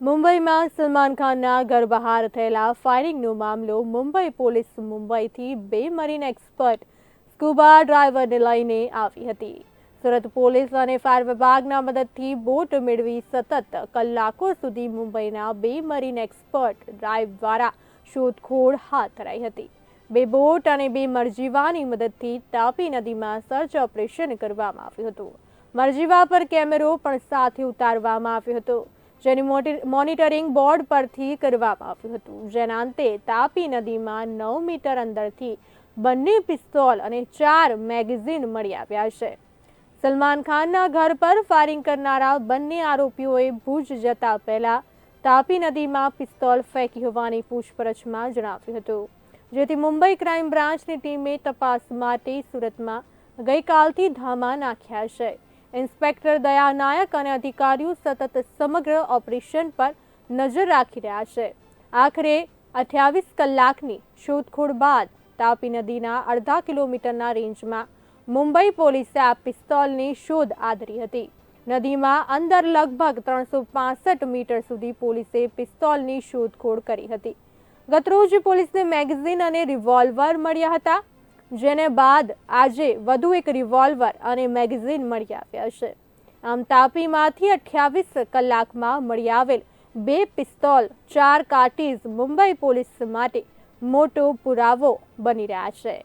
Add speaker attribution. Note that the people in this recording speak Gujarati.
Speaker 1: મુંબઈમાં સલમાન ખાનના ઘર બહાર થયેલા ફાયરિંગનો મામલો મુંબઈ પોલીસ મુંબઈથી બે મરીન એક્સપર્ટ સ્કુબા ડ્રાઈવરને લઈને આવી હતી. સુરત પોલીસ અને ફાયર વિભાગના મદદથી બોટ મેળવી સતત કલાકો સુધી મુંબઈના બે મરીન એક્સપર્ટ ડ્રાઈવ દ્વારા શોધખોળ હાથ ધરાઈ હતી. બે બોટ અને બે મરજીવાની મદદથી તાપી નદીમાં સર્ચ ઓપરેશન કરવામાં આવ્યું હતું. મરજીવા પર કેમેરો પણ સાથે ઉતારવામાં આવ્યો હતો. જેની મોનિટરિંગ બોર્ડ પરથી કરવામાં આવ્યું હતું. જેના અંતે તાપી નદીમાં નવ મીટર અંદરથી બંને પિસ્તોલ અને ચાર મેગેઝિન મળી આવ્યા છે. સલમાન ખાનના ઘર પર ફાયરિંગ કરનારા બંને આરોપીઓએ ભુજ જતા પહેલા તાપી નદીમાં પિસ્તોલ ફેંકી હોવાની પૂછપરછમાં જણાવ્યું હતું. જેથી મુંબઈ ક્રાઇમ બ્રાન્ચની ટીમે તપાસ માટે સુરતમાં ગઈકાલથી ધામા નાખ્યા છે. ઇન્સ્પેક્ટર દયા નાયક અને અધિકારીઓ સતત સમગ્ર ઓપરેશન પર નજર રાખી રહ્યા છે. આખરે અઠ્યાવીસ કલાકની શોધખોળ બાદ તાપી નદીના અડધા કિલોમીટરના રેન્જમાં મુંબઈ પોલીસે આ પિસ્તોલની શોધ આદરી હતી. નદીમાં અંદર લગભગ ત્રણસો પાસઠ મીટર સુધી પોલીસે પિસ્તોલની શોધખોળ કરી હતી. ગતરોજ પોલીસને મેગઝીન અને રિવોલ્વર મળ્યા હતા. જેને બાદ આજે વધુ એક રિવોલ્વર અને મેગેઝિન મળી આવ્યા છે. આમ તાપીમાંથી અઠ્યાવીસ કલાકમાં મળી આવેલ બે પિસ્તોલ, ચાર કાર્ટીઝ મુંબઈ પોલીસ માટે મોટો પુરાવો બની રહ્યા છે.